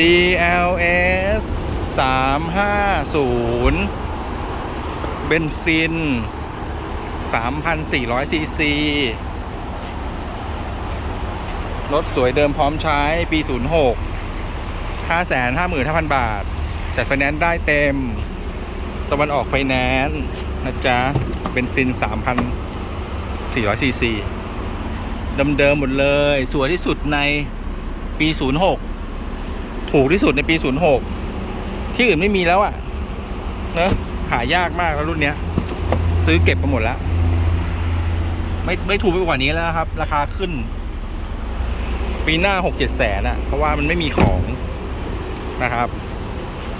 CLS 350 เบนซิน 3,400 ซีซี รถสวยเดิมพร้อมใช้ปี 06 555,000 บาท จัดไฟแนนซ์ได้เต็ม ตะวันออกไฟแนนซ์นะจ๊ะ เบนซิน 3,400 ซีซี เดิมๆหมดเลย สวยที่สุดในปี 06 ถูกที่สุดในปี 06 ที่อื่นไม่มีแล้วอะ่ะเนะหายากมากแล้วรุ่นเนี้ย ซื้อเก็บไปหมดแล้ว ไม่ไม่ถูกไปกว่านี้แล้วครับ ราคาขึ้น ปีหน้าหกเจ็ดแสนอะ เพราะว่ามันไม่มีของนะครับ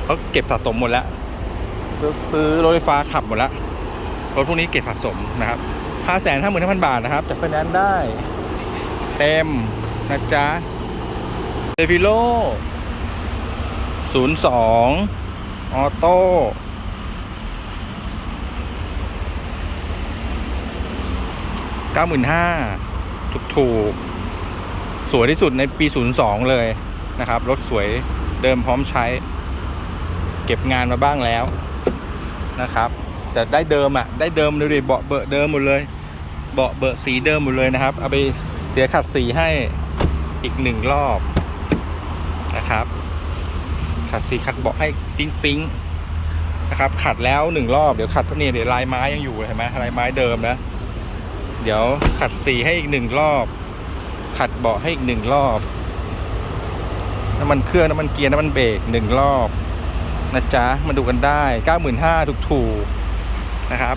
เขาเก็บสะสมหมดแล้ว ซื้อซื้อรถไฟฟ้าขับหมดแล้วรถพวกนี้เก็บสะสมนะครับห้าแสนห้าหมื่นห้าพันบาทนะครับจากไฟแนนซ์ได้ เต็มนะจ๊ะเซฟิโล ศูนย์สองออโต้เก้าหมื่นห้าถูกถูกๆสวยที่สุดในปี 02 เลยนะครับ รถสวยเดิมพร้อมใช้ เก็บงานมาบ้างแล้วนะครับ แต่ได้เดิมอะ ได้เดิมเลยดิเบาะเบอะเดิมหมดเลย เบาะเบอะสีเดิมหมดเลยนะครับ เอาไปเดี๋ยวขัดสีให้อีกหนึ่งรอบนะครับ ขัดสีขัดเบาะให้ปิ๊งปิ๊งนะครับขัดแล้วหนึ่งรอบเดี๋ยวขัดนี่เดี๋ยวลายไม้ยังอยู่เห็นไหมลายไม้เดิมนะ เดี๋ยวขัดสีให้อีกหนึ่งรอบ ขัดเบาะให้อีกหนึ่งรอบน้ำมันเครื่องน้ำมันเกียร์น้ำมันเบรกหนึ่งรอบนะจ๊ะมาดูกันได้เก้าหมื่นห้าถูกถูกนะครับ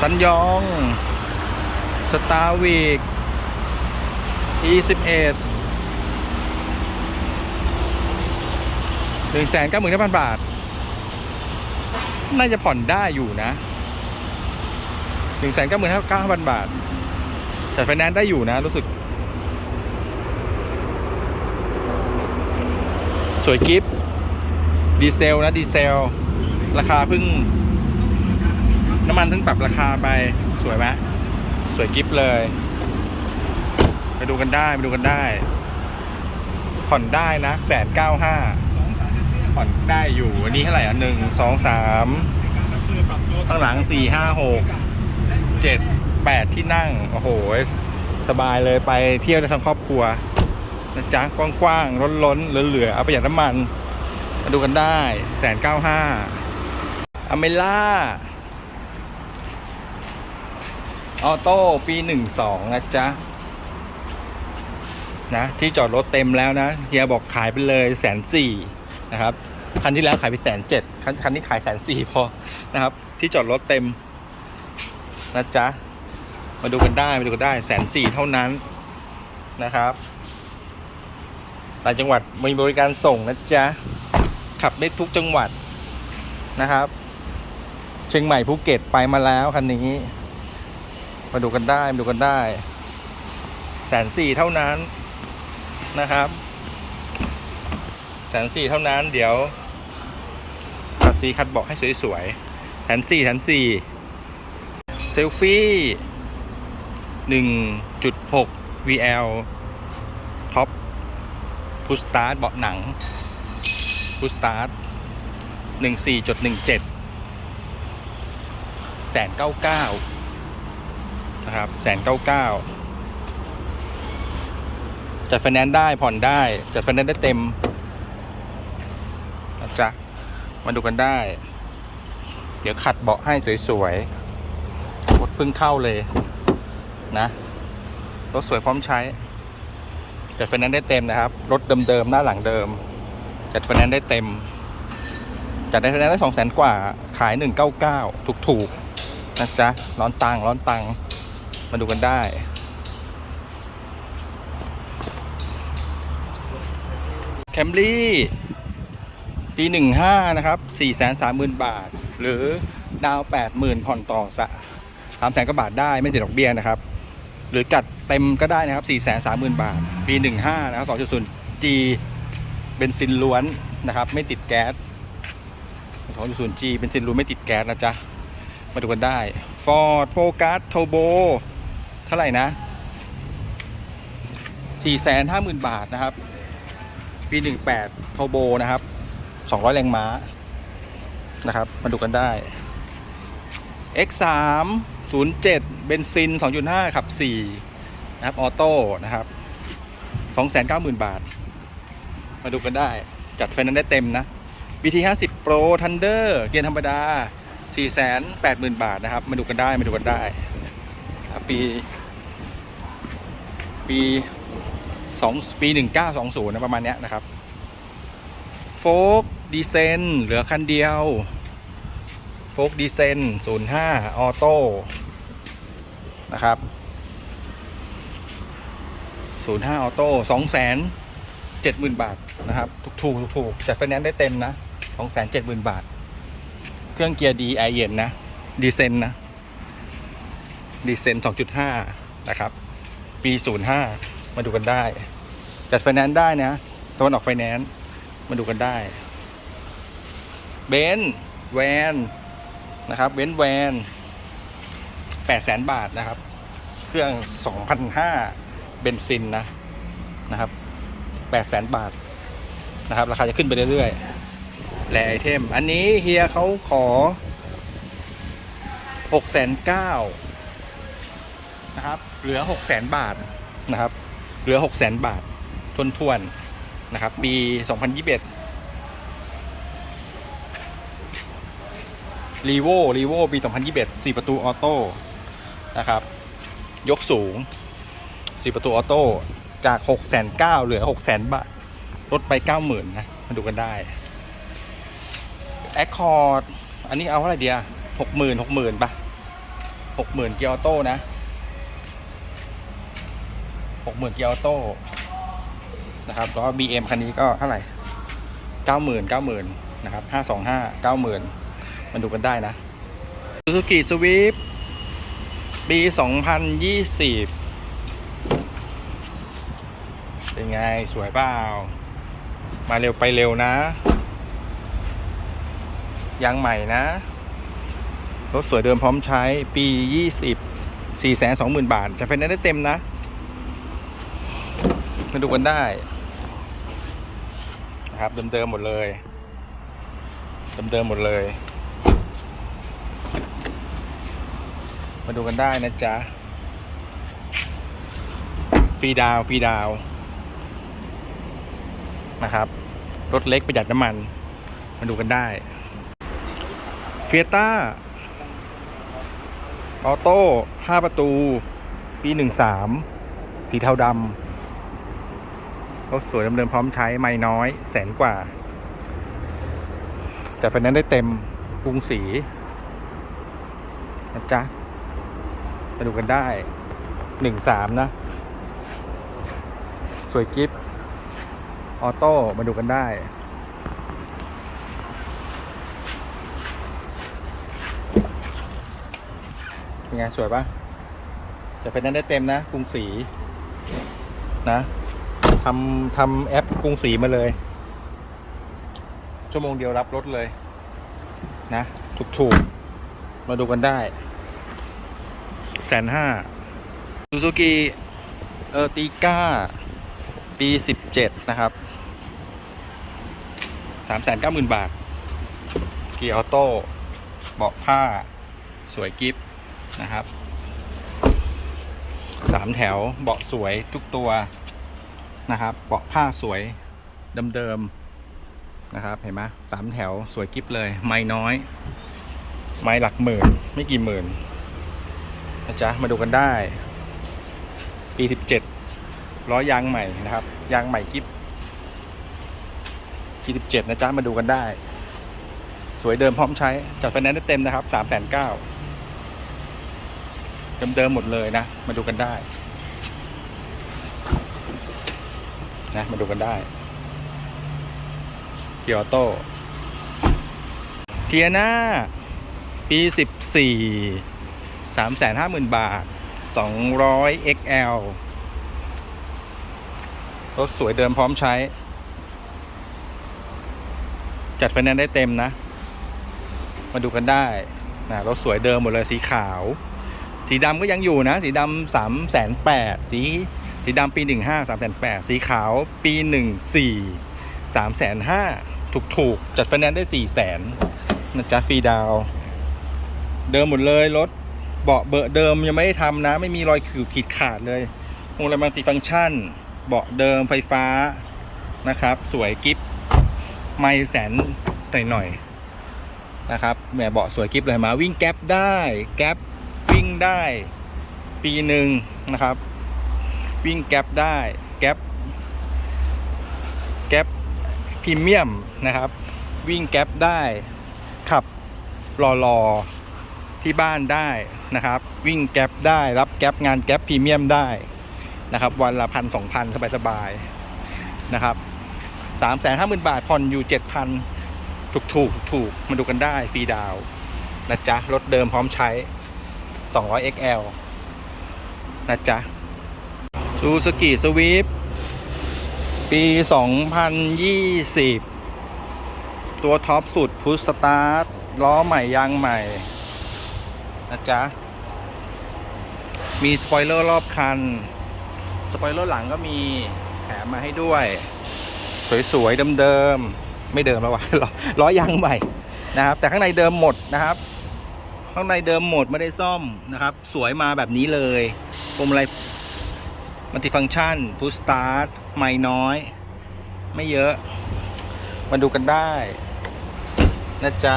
สัญยอง สตาร์วิก E11 หนึ่งแสนเก้าหมื่นห้าพันบาท น่าจะผ่อนได้อยู่นะหนึ่งแสนเก้าหมื่นเก้าพันบาทแต่ไฟแนนซ์ได้อยู่นะ รู้สึก สวยกิฟต์ดีเซลนะ ดีเซล ราคาเพิ่ง น้ำมันเพิ่งปรับราคาไปสวยไหมสวยกิฟต์เลย ไปดูกันได้ ไปดูกันได้ ผ่อนได้นะแสนเก้าห้า ผ่อนได้อยู่อันนี้เท่าไหร่อะหนึ่งสองสามข้างหลังสี่ห้าหกเจ็ดแปดที่นั่ง โอ้โห สบายเลยไปเที่ยวได้ทั้งครอบครัวนะจ๊ะกว้างๆล้นๆเหลือๆเอาประหยัดน้ำมัน มาดูกันได้แสนเก้าห้าอเมล่าออโต้ปีหนึ่งสองนะจ๊ะนะที่จอดรถเต็มแล้วนะเฮียบอกขายไปเลยแสนสี่ นะครับคันที่แล้วขายไปแสนเจ็ดคันนนี้ขายแสนสี่พอนะครับ ที่จอดรถเต็มนะจ๊ะมาดูกันได้มาดูกันได้แสนสี่เท่านั้นนะครับต่างจังหวัดมีบริการส่งนะจ๊ะขับได้ทุกจังหวัดนะครับ เชียงใหม่ภูเก็ตไปมาแล้วคันนี้ มาดูกันได้มาดูกันได้แสนสี่เท่านั้นนะครับ แสนสี่เท่านั้น เดี๋ยวขัดสีคัดเบาะให้สวยๆแสนสี่แสนสี่เซลฟี่หนึ่งจุดหก VL ท็อปพุสตาร์ทเบาะหนังพุสตาร์ทหนึ่งสี่จุดหนึ่งเจ็ดแสนเก้าเก้านะครับแสนเก้าเก้าจัดไฟแนนซ์ได้ผ่อนได้ จัดไฟแนนซ์ได้เต็ม จ๊ะ มาดูกันได้ เดี๋ยวขัดเบาะให้สวยๆรถเพิ่งเข้าเลยนะ รถสวยพร้อมใช้ จัดไฟแนนซ์ได้เต็มนะครับ รถเดิมๆหน้าหลังเดิม จัดไฟแนนซ์ได้เต็ม จัดได้ไฟแนนซ์ได้สองแสนกว่า ขายหนึ่งเก้าเก้าถูกๆนะจ๊ะ ร้อนตังร้อนตัง มาดูกันได้แคมรี่ ปีหนึ่งห้านะครับสี่แสนสามหมื่นบาท หรือดาวแปดหมื่นผ่อนต่อสะสามแสนกว่าบาทได้ไม่เสียดอกเบี้ยนะครับ หรือจัดเต็มก็ได้นะครับสี่แสนสามหมื่นบาท ปีหนึ่งห้านะครับสองจุดศูนย์จีเบนซินล้วนนะครับ ไม่ติดแก๊สสองจุดศูนย์จีเบนซินล้วนไม่ติดแก๊สนะจ๊ะ มาดูกันได้ Ford Focus Turbo เท่าไหร่นะ 450,000 บาทนะครับ ปี 18โทโบนะครับ 200 แรงม้านะครับ มาดูกันได้ X3 07เบนซิน 2.5 ขับ 4 นะครับ ออโต้ นะครับ 290,000 บาท มาดูกันได้ จัดไฟนั้นได้เต็มนะ BT 50 Pro Thunder เกียร์ธรรมดา 480,000 บาทนะครับ มาดูกันได้ มาดูกันได้ ปี ปีสองปีหนึ่งเก้าสองศูนย์นะ ประมาณเนี้ยนะครับ โฟก ดีเซนเหลือคันเดียวโฟกดีเซนศูนย์ห้าออโต้นะครับศูนย์ห้าออโต้สองแสนเจ็ดหมื่นบาทนะครับ ถูกถูกถูกจัดไฟแนนซ์ได้เต็มนะสองแสนเจ็ดหมื่นบาท เครื่องเกียร์ดีไอเย็นนะ ดีเซนนะ ดีเซนสองจุดห้านะครับ ปี 05 มาดูกันได้ จัดไฟแนนซ์ได้นะตะวันออกไฟแนนซ์มาดูกันได้ เบนซ์แวนนะครับเบนซ์แวน8แสนบาทนะครับ เครื่อง2,500เบนซินนะนะครับ8แสนบาทนะครับ ราคาจะขึ้นไปเรื่อยๆแลไอเทม อันนี้เฮียเขาขอ6แสน9นะครับ เหลือ6 0 0 0 0 0บาทนะครับ เหลือ6 0 0 0 0บาททวนทวนๆนะครับ ปี2021 รีโวรีโวปี 2021 4 ประตูออโต้นะครับ ยกสูง 4 ประตูออโต้จาก 6 9 0 0 0เหลือ 6 0 0 0 0 บาท ลดไป 90,000 นะ มาดูกันได้ Accord อันนี้เอาเท่าไหร่เดียว60,000 60,000ป่ะ60,000 เกียร์ออโต้นะ 60,000 เกียร์ออโต้นะครับแล้ว BM คันนี้ก็เท่าไหร่ 90,000 90,000 นะครับ 525 90,000 มื่นมาดูกันได้นะ Suzuki Swift ปีสองพันยี่สิบเป็นไง สวยเปล่า มาเร็วไปเร็วนะ ยางใหม่นะ รถสวยเดิมพร้อมใช้ปี 20 4 2 0 0 0 0 บาท จะเป็นได้เต็มนะ มาดูกันได้นะครับเดิมๆหมดเลยเดิมๆหมดเลย มาดูกันได้นะจ๊ะฟรีดาวฟรีดาวนะครับรถเล็กประหยัดน้ำมัน มาดูกันได้เฟียต้าออโต้5ประตู ปี13สีเทาดำรถสวยดำเดิมๆพร้อมใช้ไม่น้อย แสนกว่า แต่ไฟแนนซ์ได้เต็มกรุงศรีนะจ๊ะ มาดูกันได้13นะ สวยกิฟออโต้มาดูกันได้ เป็นไง สวยปะแต่ไฟแนนซ์ได้เต็มนะ กรุงศรีนะทำทำแอปกรุงศรีมาเลย ชั่วโมงเดียวรับรถเลย นะ ถูกๆ มาดูกันได้ แสนห้าซูซูกิเออตีก้า ปีสิบเจ็ดนะครับสามแสนเก้าหมื่นบาท เกียร์ออโต้ เบาะผ้า สวยกิฟนะครับสามแถวเบาะสวยทุกตัวนะครับ เบาะผ้าสวยเดิมๆนะครับ เห็นไหมสามแถวสวยกิฟเลย ไม่น้อย ไม่หลักหมื่น ไม่กี่หมื่น นะจ๊ะ มาดูกันได้ ปีสิบเจ็ดล้อยางใหม่นะครับ ยางใหม่กิฟปีสิบเจ็ดนะจ๊ะ มาดูกันได้ สวยเดิมพร้อมใช้ จัดไฟแนนซ์ได้เต็มนะครับสามแสนเก้าเดิมๆหมดเลยนะ มาดูกันได้ นะ มาดูกันได้เกียร์ออโต้เทียนาปีสิ บสี่สามแสนห้าหมื่นบาทสองร้อย XL รถสวยเดิมพร้อมใช้ จัดไฟแนนซ์ได้เต็มนะ มาดูกันได้นะรถสวยเดิมหมดเลยสีขาว สีดำก็ยังอยู่นะ สีดำสามแสนแปดสีสีดำปีหนึ่งห้าสามแสนแปดสีขาวปีหนึ่งสี่สามแสนห้าถูกถูกจัดไฟแนนซ์ได้สี่แสนนะจ๊ะฟรีดาว เดิมหมดเลยรถ เบาะเบอะเดิมยังไม่ได้ทำนะ ไม่มีรอยขีดขีดขาดเลยพวงมาลัยมัลติฟังก์ชัน เบาะเดิมไฟฟ้านะครับ สวยกิฟไม่แสนหน่อยๆนะครับแหมเบาะสวยกิฟเลยมาวิ่งแก๊ปได้แก๊ปวิ่งได้ ปีหนึ่งนะครับ วิ่งแก๊ปได้แก๊ปแก๊ปพรีเมียมนะครับ วิ่งแก๊ปได้ขับรอรอๆ ที่บ้านได้นะครับ วิ่งแก๊ปได้รับแก๊ปงานแก๊ปพรีเมียมได้นะครับ วันละพันสองพันสบายๆนะครับสามแสนห้าหมื่นบาทผ่อนอยู่เจ็ดพันถูกถูกถูกมาดูกันได้ฟรีดาวนะจ๊ะรถเดิมพร้อมใช้ 200 XL นะจ๊ะซูซูกิสวิฟปี 2020 ตัวท็อปสุดพุชสตาร์ทล้อใหม่ยางใหม่ นะจ๊ะ มีสปอยเลอร์รอบคัน สปอยเลอร์หลังก็มีแถมมาให้ด้วย สวยๆเดิมๆไม่เดิมแล้ววะล้อยางใหม่นะครับ แต่ข้างในเดิมหมดนะครับ ข้างในเดิมหมดไม่ได้ซ่อมนะครับ สวยมาแบบนี้เลยพวงมาลัยมัลติฟังก์ชันพุชสตาร์ทไม่น้อย ไม่เยอะ มาดูกันได้ นะจ๊ะ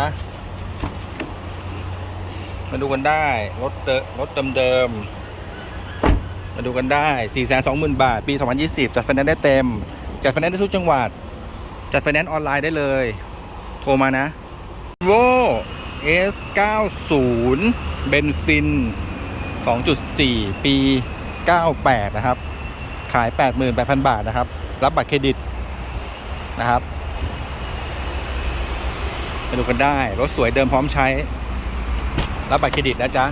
มาดูกันได้ รถเดรถเดิมๆมาดูกันได้ 4 2 0 0 0 0 บาท ปี 2020 จัดไฟแนนซ์ได้เต็ม จัดไฟแนนซ์ได้ทุกจังหวัด จัดไฟแนนซ์ออนไลน์ได้เลย โทรมานะ v o S90 เบนซิน 2.4 ปี 98 นะครับ ขาย 88,000 บาทนะครับ รับบัตรเครดิตนะครับมาดูกันได้ รถสวยเดิมพร้อมใช้ รับบัตรเครดิตนะจ๊ะ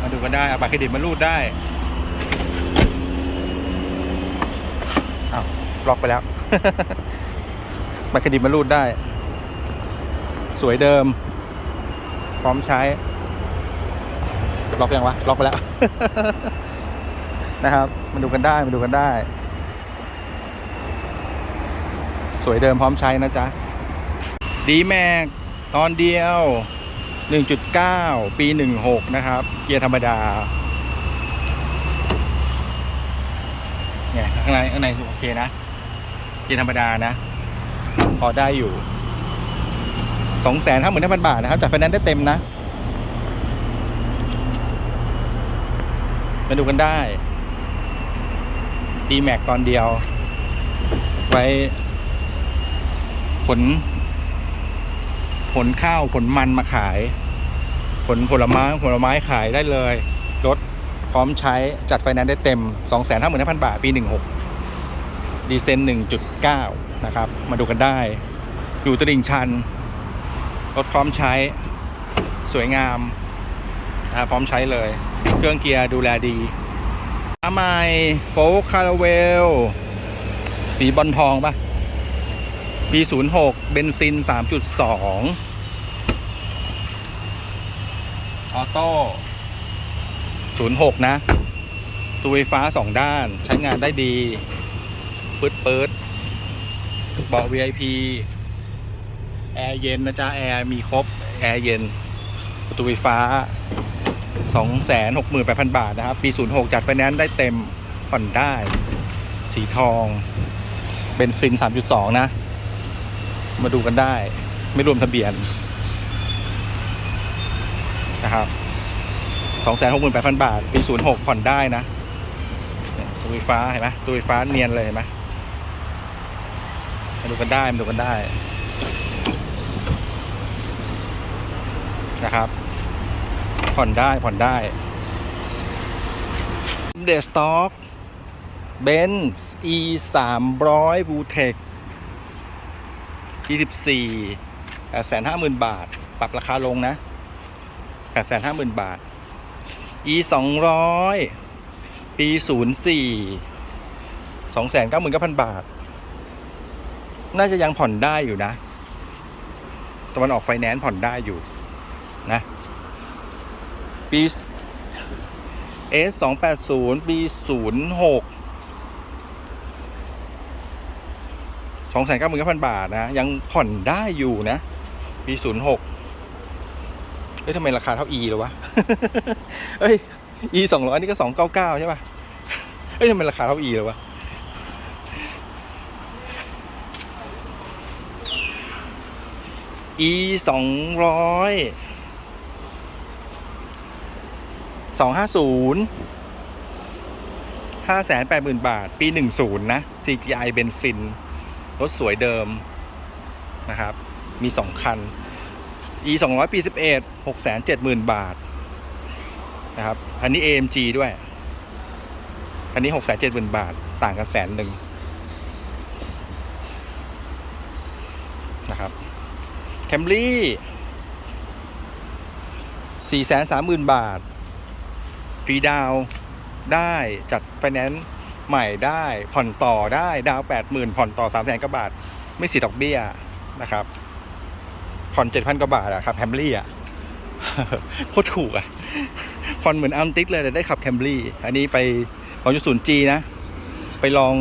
มาดูกันได้เอาบัตรเครดิตมารูดได้อ้าวล็อกไปแล้ว บัตรเครดิตมารูดได้ สวยเดิม พร้อมใช้ ล็อกยังวะ ล็อกไปแล้ว นะครับ มาดูกันได้ มาดูกันได้ สวยเดิมพร้อมใช้นะจ๊ะ ดีแม็กตอนเดียว 1.9 ปี 16 นะครับ เกียร์ธรรมดาเนี่ยข้างในข้างในโอเคนะ เกียร์ธรรมดานะ พอได้อยู่สองแสนห้าหมื่นห้าพันบาทนะครับ จากไฟแนนซ์ได้เต็มนะมาดูกันได้ดีแม็กตอนเดียว ไว้ผล ผลข้าวผลมันมาขายผลผลไม้ผลไม้ขายได้เลย รถพร้อมใช้จัดไฟแนนซ์ได้เต็ม 2 5 5 0 0 0 บาท ปี 16 ดีเซน1.9 นะครับ มาดูกันได้ อยู่ตลิ่งชัน รถพร้อมใช้สวยงามนะพร้อมใช้เลย เครื่องเกียร์ดูแลดีอาไมโฟคาราเวล สีบอลทองปะปี 06 เบนซิน 3.2 ออโต้06นะตัวไฟฟ้า2ด้านใช้งานได้ดี ปืดปืดเบาะ VIP แอร์เย็นนะจ๊ะ แอร์มีครบ แอร์เย็น ประตูไฟฟ้า 268,000 บาทนะครับ ปี 06 จัดไฟแนนซ์ได้เต็มผ่อนได้ สีทองเบนซิน 3.2 นะ มาดูกันได้ ไม่รวมทะเบียน นะครับ268,000บาท ปี06ผ่อนได้นะตัวไฟฟ้าเห็นไหมตัวไฟฟ้าเนียนเลยเห็นไหมมาดูกันได้มาดูกันได้นะครับ ผ่อนได้ผ่อนได้เดสต็อกเบนซ์ e 3 0 0บูเทค24 850,000บาท ปรับราคาลงนะ 850,000 บาท e 200 ปี 04 299,000 บาท น่าจะยังผ่อนได้อยู่นะตะวันออกไฟแนนซ์ผ่อนได้อยู่นะปี S 2 8 0 ปี 06ชสองแสนเก้าหมื่นเก้าพันบาทนะ ยังผ่อนได้อยู่นะ ปีศูนย์หก เฮ้ยทำไมราคาเท่า E เลยวะเฮ้ย E สองร้อยนี่ก็สองเก้าเก้าใช่ป่ะเฮ้ยทำไมราคาเท่า E เลยวะ E สองร้อยสองห้าศูนย์ห้าแสนแปดหมื่นบาท ปีหนึ่งศูนย์นะ CGI เบนซิน รถสวยเดิมนะครับ มีสองคัน E สองร้อยปีสิบเอ็ดหกแสนเจ็ดหมื่นบาทนะครับอันนี้ AMG ด้วย อันนี้หกแสนเจ็ดหมื่นบาทต่างกันแสนหนึ่งนะครับแคมรี่สี่แสนสามหมื่นบาท ฟรีดาวได้จัดไฟแนนซ์ใหม่ได้ผ่อนต่อได้ดาวแปดหมื่นผ่อนต่อสามแสนกว่าบาท ไม่เสียดอกเบี้ยนะครับ ผ่อนเจ็ดพันกว่าบาทอะครับแคมรี่อะโคตรถูกอะผ่อนเหมือนอัมติกเลยแต่ได้ขับแคมรี่ อันนี้ไปของจุดศูนย์จีนะ ไปลอง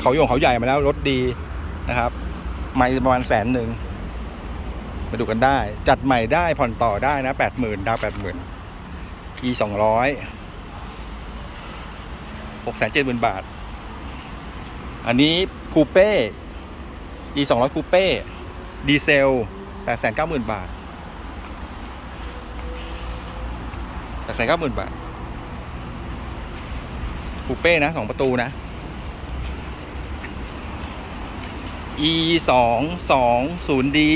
เขาโยงเขาใหญ่มาแล้วรถดีนะครับ ไม่ประมาณแสนหนึ่งมาดูกันได้ จัดใหม่ได้ผ่อนต่อได้นะแปดหมื่นดาวแปดหมื่น e สองร้อยหกแสนเจ็ดหมื่นบาท อันนี้คูเป้ e สองร้อยคูเป้ดีเซล แปดแสนเก้าหมื่นบาทแปดแสนเก้าหมื่นบาทคูเป้นะสองประตูนะ e สองสองศูนย์ดี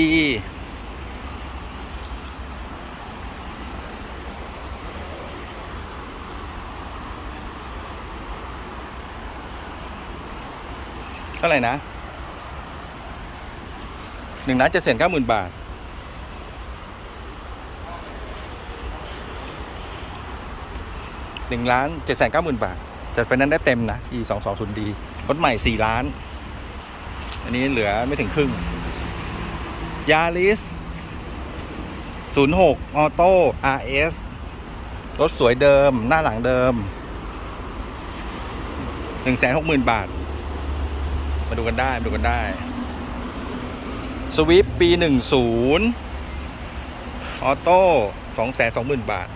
เท่าไหร่นะ หนึ่งล้านเจ็ดแสนเก้าหมื่นบาท หนึ่งล้านเจ็ดแสนเก้าหมื่นบาท จัดไฟนนซ์ได้เต็มนะ e สองสองศูนย์ดีรถใหม่สี่ล้าน อันนี้เหลือไม่ถึงครึ่ง ยาริสศูนย์หกออโต้ RS รถสวยเดิม หน้าหลังเดิมหนึ่งแสนหกหมื่นบาท มาดูกันได้ มาดูกันได้ สวิฟปีหนึ่งศูนย์ออโต้สองแสนสองหมื่นบาท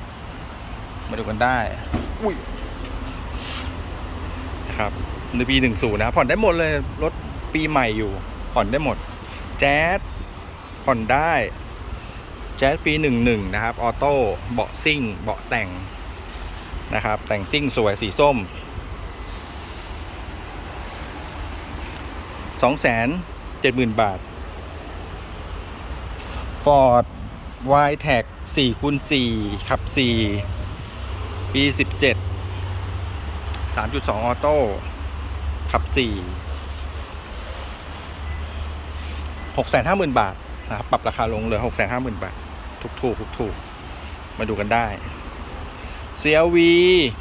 มาดูกันได้ อุ้ยนะครับในปีหนึ่งศูนย์นะ ผ่อนได้หมดเลย รถปีใหม่อยู่ ผ่อนได้หมด แจ๊สผ่อนได้ แจ๊สปีหนึ่งหนึ่งนะครับ ออโต้ เบาะซิ่ง เบาะแต่ง นะครับ แต่งซิ่งสวยสีส้มสองแสนเจ็ดหมื่นบาท Ford y t e c 4คูณ4ขับ 4 ปี 17 3.2 ออโต้ ขับ 4 650,000 บาท นะครับ ปรับราคาลงเหลือ 650,000 บาท ถูกถูกถูกถูกมาดูกันได้ CLV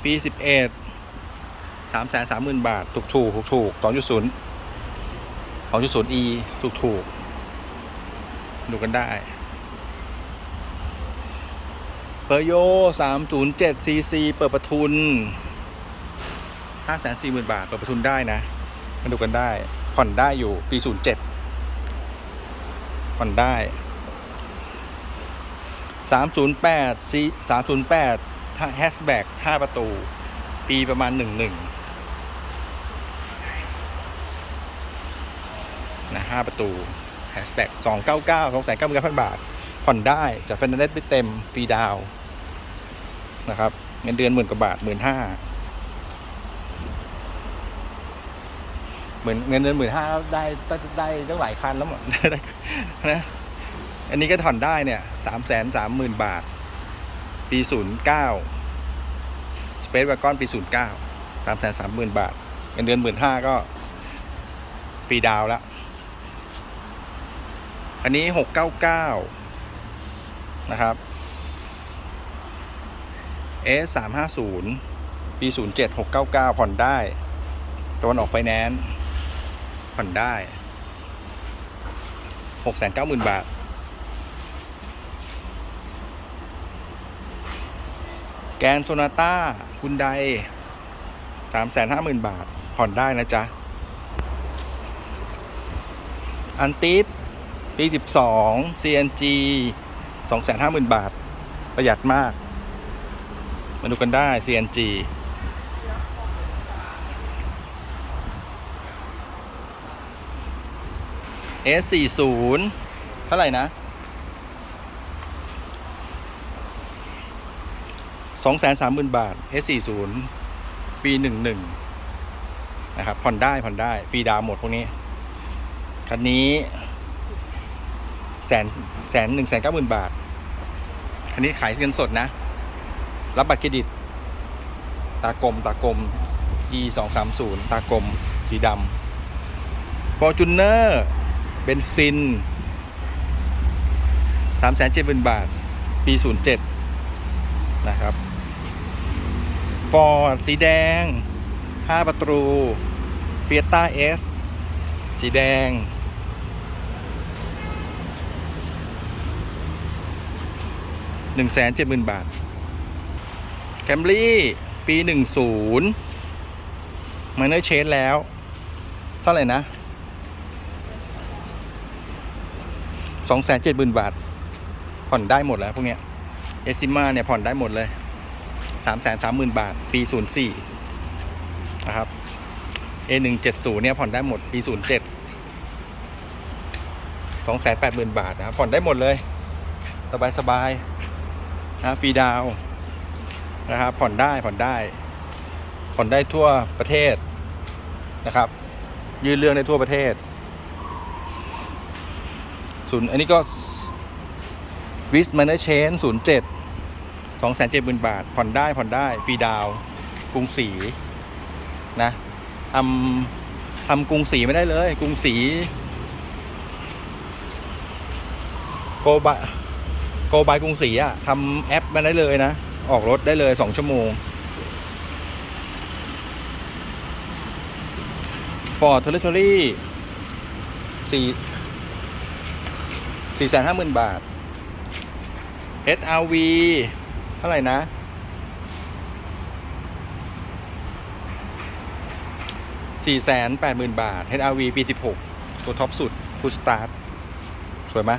ปี 11 330,000 บาท ถูกถูกถูกถูก2.0 2.0e ถูกถูก ดูกันได้เปอร์โย 307 cc เปิดประทุน 540,000 บาท เปิดประทุนได้นะมาดูกันได้ ผ่อนได้อยู่ปี 07 ผ่อนได้ 308 c 308 hatchback 5ประตู ปีประมาณ 11 นะ 5 ประตู แฮชแท็ก299 2 9 9 0 0 0บาท ผ่อนได้จากเฟนเนสได้เต็มฟรีดาวนะครับเงินเดือนหมื่นกว่าบาทหมื่นห้าเหมือนเงินเดือนหมื่นห้าได้ได้ได้ตั้งหลายคันแล้วหมดนะอันนี้ก็ผ่อนได้เนี่ยสามแสนสามหมื่นบาท ปีศูนย์เก้าสเปซวากอนปีศูนย์เก้าสามแสนสามหมื่นบาท เงินเดือนหมื่นห้าก็ฟรีดาวแล้ว อันนี้หกเก้าเก้านะครับ S สามห้าศูนย์ปีศูนย์เจ็ดหกเก้าเก้าผ่อนได้ตะวันออกไฟแนนซ์ผ่อนได้หกแสนเก้าหมื่นบาท แกนโซนาต้าคุณไดสามแสนห้าหมื่นบาท ผ่อนได้นะจ๊ะ อันติส ปีสิบสอง CNG สองแสนห้าหมื่นบาท ประหยัดมาก มาดูกันได้ CNG S40 เท่าไหร่นะสองแสนสามหมื่นบาท S40 ปีหนึ่งหนึ่งนะครับ ผ่อนได้ ผ่อนได้ ฟรีดาวหมดพวกนี้ คันนี้ แสนแสนหนึ่งแสนเก้าหมื่นบาทคันนี้ขายเงินสดนะ รับบัตรเครดิต ตากลมตากลม E สองสามศูนย์ตากลม สีดำ Fortuner เบนซินสามแสนเจ็ดหมื่นบาท ปีศูนย์เจ็ดนะครับฟอร์ดสีแดง 5 ประตูเฟียต้าเอสสีแดง 1 7 0 0 0 0บาท แคมรี่ปี10มันได้เชสแล้ว เท่าไหร่นะ270,000บาท ผ่อนได้หมดแล้วพวกเนี้ย เอซิมาเนี่ยผ่อนได้หมดเลยสามแสนสามหมื่นบาท ปีศูนย์สี่นะครับ A หนึ่งเจ็ดศูนย์เนี่ยผ่อนได้หมด ปีศูนย์เจ็ดสองแสนแปดหมื่นบาทนะครับผ่อนได้หมดเลย สบายสบาย นะฟรีดาวนะครับผ่อนได้ผ่อนได้ ผ่อนได้ทั่วประเทศนะครับ ยื่นเรื่องได้ทั่วประเทศศูนย์อันนี้ก็วิสมันเนเชนศูนย์เจ็ดสองแสนเจ็ดหมื่นบาท ผ่อนได้ผ่อนได้ฟรีดาวกรุงศรีนะทำทำกรุงศรีไม่ได้เลย กรุงศรีโกบาย โกบายกรุงศรีอะทำแอปมาได้เลยนะ ออกรถได้เลยสองชั่วโมง Ford Territory สี่สี่แสนห้าหมื่นบาท SRV เท่าไหร่นะสี่แสนแปดหมื่นบาท HRV ปีสิบหกตัวท็อปสุดฟูสตาร์ทสวยไหม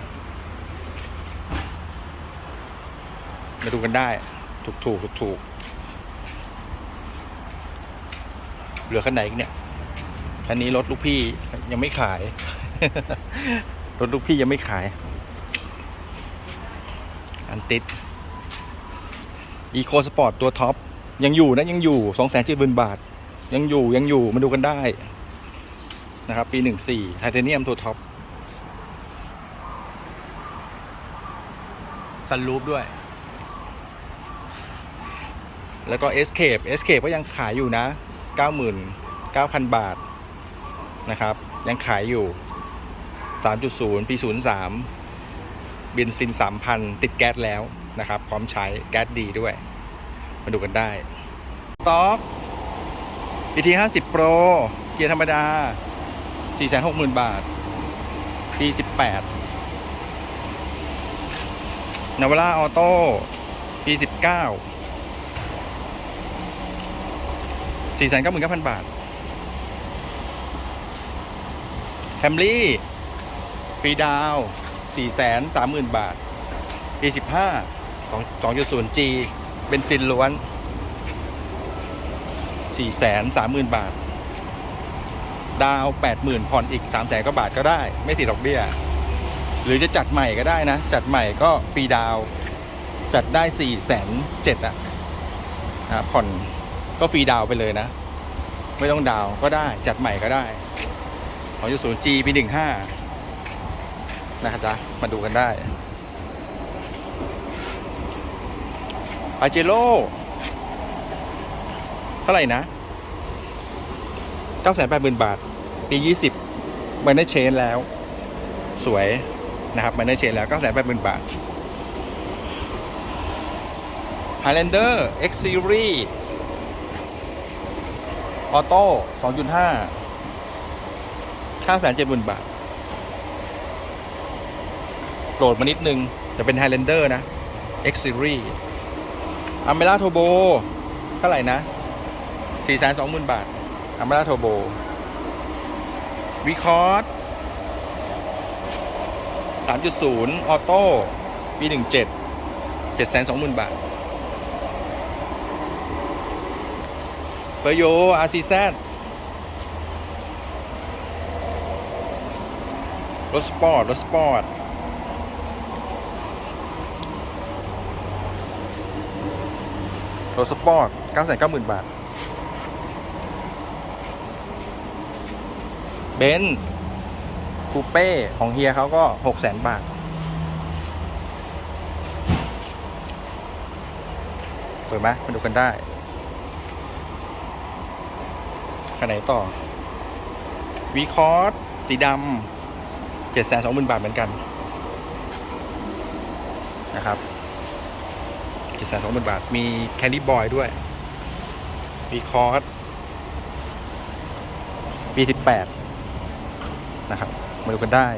มาดูกันได้ ถูกถูกถูกถูกเหลือคันไหนอีกเนี่ยคันนี้รถลูกพี่ยังไม่ขาย รถลูกพี่ยังไม่ขาย อันติดอีโคสปอร์ตตัวท็อป ยังอยู่นะ ยังอยู่สองแสนเจ็ดหมื่นบาท ยังอยู่ยังอยู่มาดูกันได้ นะครับ ปีหนึ่งสี่ไทเทเนียมตัวท็อปซันรูปด้วย แล้วก็ Escape Escape ก็ยังขายอยู่นะ 99,000 บาทนะครับ ยังขายอยู่ 3.0 ปี 03 บินซิน 3,000 ติดแก๊สแล้วนะครับ พร้อมใช้แก๊สดีด้วย มาดูกันได้ต็อก PT 50 Pro เกียร์ธรรมดา 460,000 บาท ปี 18นาวาร่าออโต้ปี 19 499,000บาทแคมรี่ปีดาว430,000บาทปี15 2.0G เบนซินล้วน430,000บาท ดาว80,000ผ่อนอีก300,000กว่าบาทก็ได้ ไม่ติดดอกเบี้ย หรือจะจัดใหม่ก็ได้นะ จัดใหม่ก็ฟรีดาว จัดได้4,700อะนะผ่อน ก็ฟรีดาวไปเลยนะ ไม่ต้องดาวก็ได้จัดใหม่ก็ได้ 2.0G ปี15นะครับจ๊ะมาดูกันได้ปาเจโร่เท่าไหร่นะ980,000บาท ปี20มันได้เชนแล้ว สวยนะครับมันได้เชนแล้ว980,000บาท Highlander X Series ออโต้2.5 970,000บาทโปรดมานิดนึง จะเป็น Highlander นะ X Series อเมร่าโทโบเท่าไหร่นะ420,000 บาทอเมร่าโทโบวิคอร์ด3.0 ออโต้ปี 17 720,000 บาท ปอร์โย RCZ รถสปอร์ต รถสปอร์ต รถสปอร์ต990,000บาท เบนซ์คูเป้ ของเฮียเขาก็หกแสนบาท สวยไหมมาดูกันได้ คันไหนต่อวีคอร์สสีดำเจ็ดแสนสองหมื่นบาทเหมือนกันนะครับเจ็ดแสนสองหมื่นบาท มีแคลรี่บอยด้วยวีคอร์สปีสิบแปดนะครับ มาดูกันได้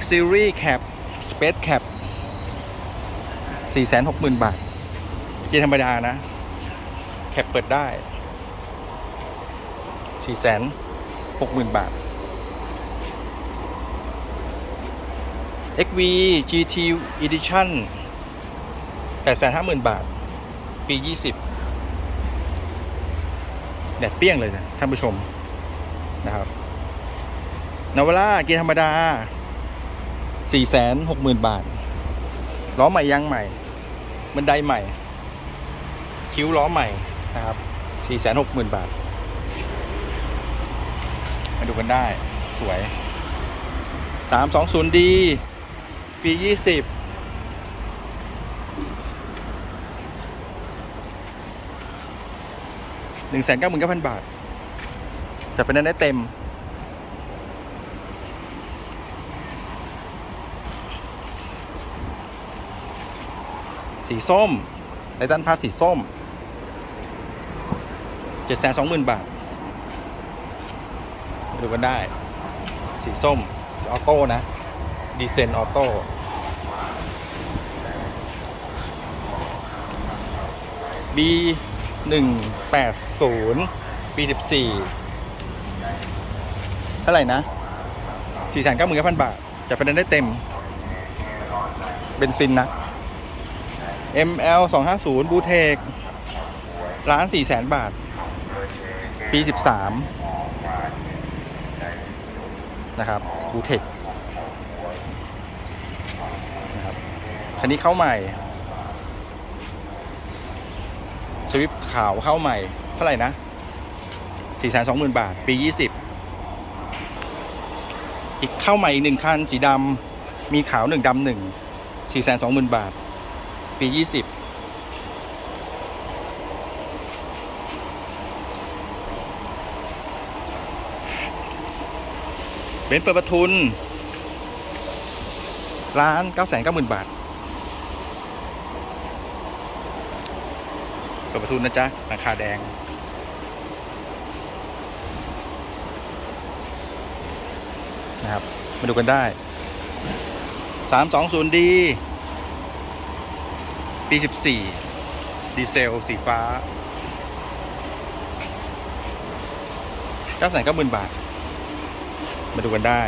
X Series Cap Space Cap 460,000 บาท กียร์ธรรมดานะ แคปเปิดได้ 460,000 บาท XV GT Edition 850,000 บาท ปี 20 แดดเปี้ยงเลยนะท่านผู้ชมนะครับนาวาร่าเกียร์ธรรมดา 460,000 บาท ล้อใหม่ยางใหม่ บันไดใหม่ คิ้วล้อใหม่นะครับ 460,000 บาท มาดูกันได้สวย 320D ปี 20หนึ่งแสนเก้าหมื่นเก้าพันบาทจัดไฟนได้เต็ม สีส้มไททันพาสสีส้ม จ็ดแสนสองหมื่นบาทดูกันได้ สีส้ม ออโต้นะ ดีเซนออโต้ B หนึ่งแปดศูนย์ปีสิบสี่เท่าไหร่นะสี่แสนเก้าหมื่นเก้าพันบาทจัดไฟแนนซ์ได้เต็ม เบนซินนะ ML สองห้าศูนย์บูเทกล้านสี่แสนบาท ปีสิบสามนะครับบูเทกนะครับคันนี้เข้าใหม่สวิฟขาวเข้าใหม่ เท่าไหร่นะ 4 2 0 0 0 0 บาท ปี 20 อีกเข้าใหม่อีกหนึ่งคัน สีดำมีขาวหนึ่งดำหนึ่ง4 2 0 0 0 0 บาท ปี 20 เป็นซ์เปิดประทุนล้าน9 9 0 0 0 0บาท เปิดประทุนนะจ๊ะราคาแดง นะครับ มาดูกันได้ 320D ปี14ดีเซล สีฟ้า9 9 0 0 0 0บาท มาดูกันได้